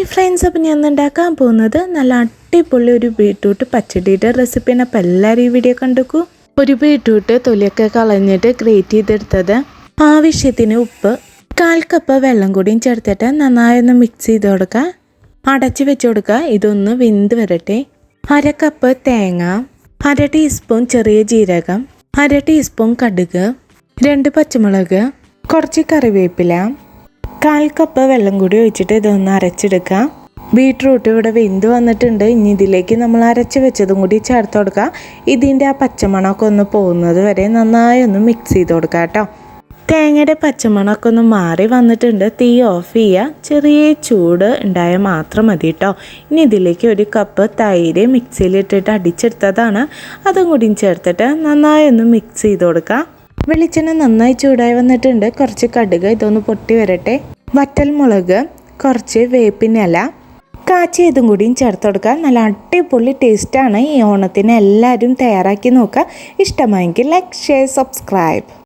Hi friends അപ്പം ഞാൻ ഉണ്ടാക്കാൻ പോകുന്നത് നല്ല അടിപൊളി ഒരു ബീട്രൂട്ട് പച്ചടിയുടെ റെസിപ്പിയാണ് അപ്പം എല്ലാവരും ഈ വീഡിയോ കണ്ടുക്കൂ. ഒരു ബീട്രൂട്ട് തൊലിയൊക്കെ കളഞ്ഞിട്ട് ഗ്രേറ്റ് ചെയ്തെടുത്തത് ആവശ്യത്തിന് ഉപ്പ് കാൽ കപ്പ് വെള്ളം കൂടിയും ചേർത്തിട്ട് നന്നായൊന്ന് മിക്സ് ചെയ്ത് കൊടുക്കുക. അടച്ച് വെച്ച് കൊടുക്കുക. ഇതൊന്ന് വെന്ത് വരട്ടെ. അര കപ്പ് തേങ്ങ അര ടീസ്പൂൺ ചെറിയ ജീരകം അര ടീസ്പൂൺ കടുക് രണ്ട് പച്ചമുളക് കുറച്ച് കറിവേപ്പില കാൽ കപ്പ് വെള്ളം കൂടി ഒഴിച്ചിട്ട് ഇതൊന്ന് അരച്ചെടുക്കുക. ബീട്രൂട്ട് ഇവിടെ വെന്ത് വന്നിട്ടുണ്ട്. ഇനി ഇതിലേക്ക് നമ്മൾ അരച്ച് വെച്ചതും കൂടി ചേർത്ത് കൊടുക്കുക. ഇതിന്റെ ആ പച്ചമണമൊക്കെ ഒന്ന് പോകുന്നത് വരെ നന്നായി ഒന്ന് മിക്സ് ചെയ്ത് കൊടുക്കുക കേട്ടോ. തേങ്ങയുടെ പച്ചമണമൊക്കെ ഒന്ന് മാറി വന്നിട്ടുണ്ട്. തീ ഓഫ് ചെയ്യുക. ചെറിയ ചൂട് ഉണ്ടായാൽ മാത്രം മതി കേട്ടോ. ഇനി ഇതിലേക്ക് ഒരു കപ്പ് തൈര് മിക്സിയിലിട്ടിട്ട് അടിച്ചെടുത്തതാണ്. അതും കൂടിയും ചേർത്തിട്ട് നന്നായി ഒന്ന് മിക്സ് ചെയ്ത് കൊടുക്കുക. വെളിച്ചെണ്ണ നന്നായി ചൂടായി വന്നിട്ടുണ്ട്. കുറച്ച് കടുക് ഇതൊന്ന് പൊട്ടി വരട്ടെ. വറ്റൽ മുളക് കുറച്ച് വേപ്പിനില. കാച്ചിയതും കൂടിയും ചേർത്ത് കൊടുക്കുക. നല്ല അടിപൊളി ടേസ്റ്റാണ് ഈ ഓണത്തിന് എല്ലാവരും തയ്യാറാക്കി നോക്കുക. ഇഷ്ടമായെങ്കിൽ ലൈക്ക് ഷെയർ സബ്സ്ക്രൈബ്